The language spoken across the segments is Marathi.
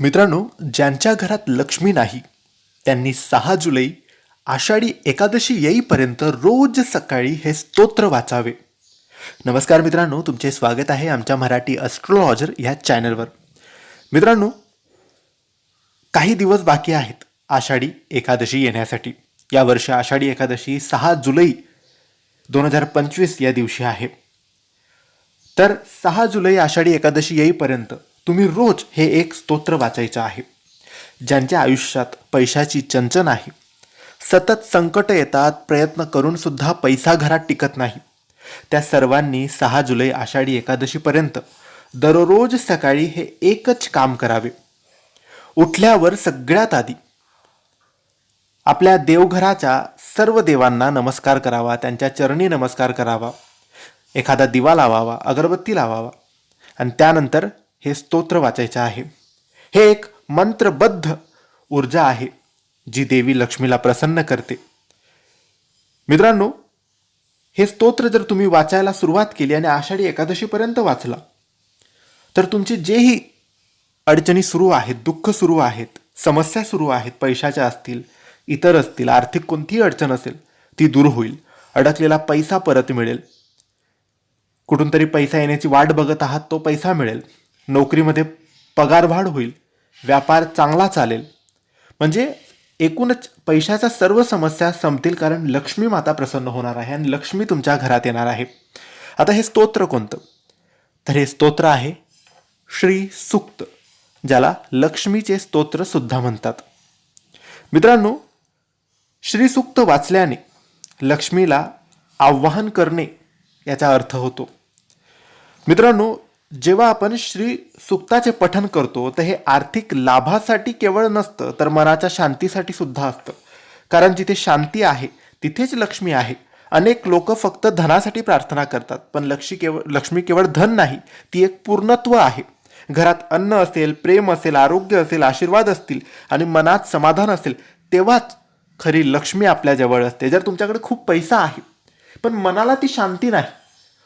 मित्रांनो ज्यांच्या घरात लक्ष्मी नाही त्यांनी सहा जुलै आषाढी एकादशी येईपर्यंत रोज सकाळी हे स्तोत्र वाचावे. नमस्कार मित्रांनो तुमचे स्वागत आहे आमच्या मराठी अस्ट्रोलॉजर या चॅनलवर मित्रांनो काही दिवस बाकी आहेत आषाढी एकादशी येण्यासाठी. या वर्ष आषाढी एकादशी सहा जुलै दोन हजार पंचवीस या दिवशी आहे. तर सहा जुलै आषाढी एकादशी येईपर्यंत तुम्ही रोज हे एक स्तोत्र वाचायचं आहे. ज्यांच्या आयुष्यात पैशाची चंचन आहे सतत संकट येतात प्रयत्न करून सुद्धा पैसा घरात टिकत नाही. त्या सर्वांनी सहा जुलै आषाढी एकादशीपर्यंत दररोज सकाळी हे एकच काम करावे. उठल्यावर सगळ्यात आधी आपल्या देवघराच्या सर्व देवांना नमस्कार करावा त्यांच्या चरणी नमस्कार करावा एखादा दिवा लावावा अगरबत्ती लावावा. आणि त्यानंतर हे स्तोत्र वाचायचं आहे. हे एक मंत्रबद्ध ऊर्जा आहे जी देवी लक्ष्मीला प्रसन्न करते. मित्रांनो हे स्तोत्र जर तुम्ही वाचायला सुरुवात केली आणि आषाढी एकादशीपर्यंत वाचला तर तुमची जेही अडचणी सुरू आहेत दुःख सुरू आहेत समस्या सुरू आहेत पैशाच्या असतील इतर असतील आर्थिक कोणतीही अडचण असेल ती दूर होईल. अडकलेला पैसा परत मिळेल. कुठून तरी पैसा येण्याची वाट बघत आहात तो पैसा मिळेल. नोकरीमध्ये पगारवाढ होईल व्यापार चांगला चालेल. म्हणजे एकूणच पैशाच्या सर्व समस्या संपतील कारण लक्ष्मी माता प्रसन्न होणार आहे आणि लक्ष्मी तुमच्या घरात येणार आहे. आता हे स्तोत्र कोणतं? तर हे स्तोत्र आहे श्री सुक्त ज्याला लक्ष्मीचे स्तोत्र सुद्धा म्हणतात. मित्रांनो श्री सुक्त वाचल्याने लक्ष्मीला आवाहन करणे याचा अर्थ होतो. मित्रांनो जेव्हा आपण श्री सुक्ताचे पठन करतो तर हे आर्थिक लाभासाठी केवळ नसतं तर मनाच्या शांतीसाठी सुद्धा असतं. कारण जिथे शांती आहे तिथेच लक्ष्मी आहे. अनेक लोक फक्त धनासाठी प्रार्थना करतात पण लक्ष्मी केवळ लक्ष्मी केवळ धन नाही ती एक पूर्णत्व आहे. घरात अन्न असेल प्रेम असेल आरोग्य असेल आशीर्वाद असतील आणि मनात समाधान असेल तेव्हाच खरी लक्ष्मी आपल्याजवळ असते जर तुमच्याकडे खूप पैसा आहे. पण मनाला ती शांती नाही.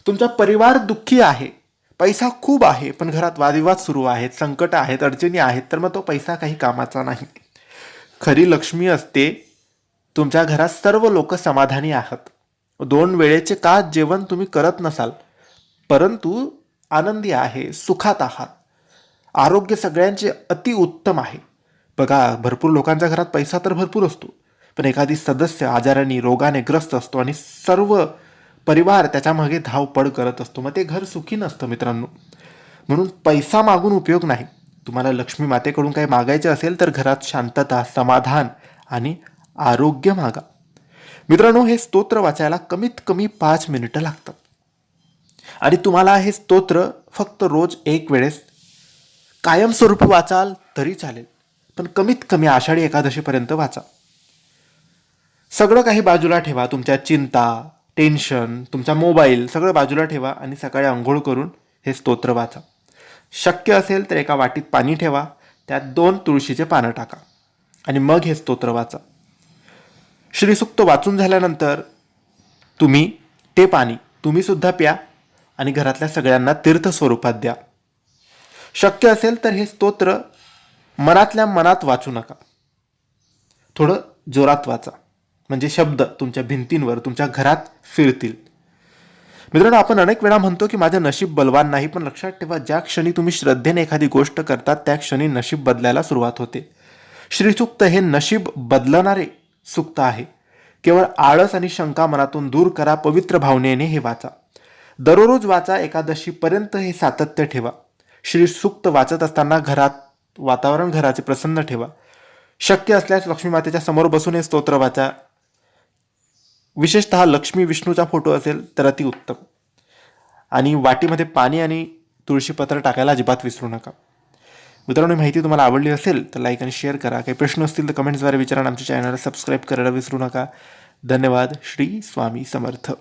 तुमचा परिवार दुःखी आहे. पैसा खूप आहे पण घरात वादविवाद सुरू आहेत संकट आहेत अडचणी आहेत तर मग तो पैसा काही कामाचा नाही. खरी लक्ष्मी असते तुमच्या घरात सर्व लोक समाधानी आहात. दोन वेळेचे का जेवण तुम्ही करत नसाल? परंतु आनंदी आहे सुखात आहात. आरोग्य सगळ्यांचे अतिउत्तम आहे. बघा भरपूर लोकांच्या घरात पैसा तर भरपूर असतो. पण एखादी सदस्य आजाराने रोगाने ग्रस्त असतो आणि सर्व परिवार त्याच्यामागे धावपळ करत असतो. मग ते घर सुखी नसतं मित्रांनो. म्हणून पैसा मागून उपयोग नाही. तुम्हाला लक्ष्मी मातेकडून काही मागायचे असेल तर घरात शांतता समाधान आणि आरोग्य मागा. मित्रांनो हे स्तोत्र वाचायला कमीत कमी पाच मिनिटं लागतात. आणि तुम्हाला हे स्तोत्र फक्त रोज एक वेळेस कायमस्वरूपी वाचाल तरी चालेल. पण कमीत कमी आषाढी एकादशीपर्यंत वाचा. सगळं काही बाजूला ठेवा. तुमच्या चिंता टेन्शन तुमचा मोबाईल सगळं बाजूला ठेवा आणि सकाळी आंघोळ करून हे स्तोत्र वाचा. शक्य असेल तर एका वाटीत पाणी ठेवा त्यात दोन तुळशीचे पानं टाका आणि मग हे स्तोत्र वाचा. श्रीसुक्त वाचून झाल्यानंतर तुम्ही ते पाणी तुम्हीसुद्धा प्या आणि घरातल्या सगळ्यांना तीर्थ स्वरूपात द्या. शक्य असेल तर हे स्तोत्र मनातल्या मनात वाचू नका. थोडं जोरात वाचा. म्हणजे शब्द तुमच्या भिंतींवर तुमच्या घरात फिरतील. मित्रांनो आपण अनेक वेळा म्हणतो की माझं नशीब बलवान नाही पण लक्षात ठेवा ज्या क्षणी तुम्ही श्रद्धेने एखादी गोष्ट करतात त्या क्षणी नशीब बदलायला सुरुवात होते. श्रीसुक्त हे नशीब बदलणारे सुक्त आहे. केवळ आळस आणि शंका मनातून दूर करा पवित्र भावनेने हे वाचा. दररोज वाचा एकादशीपर्यंत हे सातत्य ठेवा. श्रीसुक्त वाचत असताना घरात वातावरण घराचे प्रसन्न ठेवा. शक्य असल्यास लक्ष्मी मातेच्या समोर बसून हे स्तोत्र वाचा. विशेषतः लक्ष्मी विष्णूचा फोटो असेल तर अतिउत्तम आणि वाटीमध्ये पाणी आणि तुळशीपत्र टाकायला अजिबात विसरू नका. मित्रांनो माहिती तुम्हाला आवडली असेल तर लाईक आणि शेअर करा. काही प्रश्न असतील तर कमेंट्सद्वारे विचारा आमच्या चॅनलला सबस्क्राईब करायला विसरू नका. धन्यवाद. श्री स्वामी समर्थ.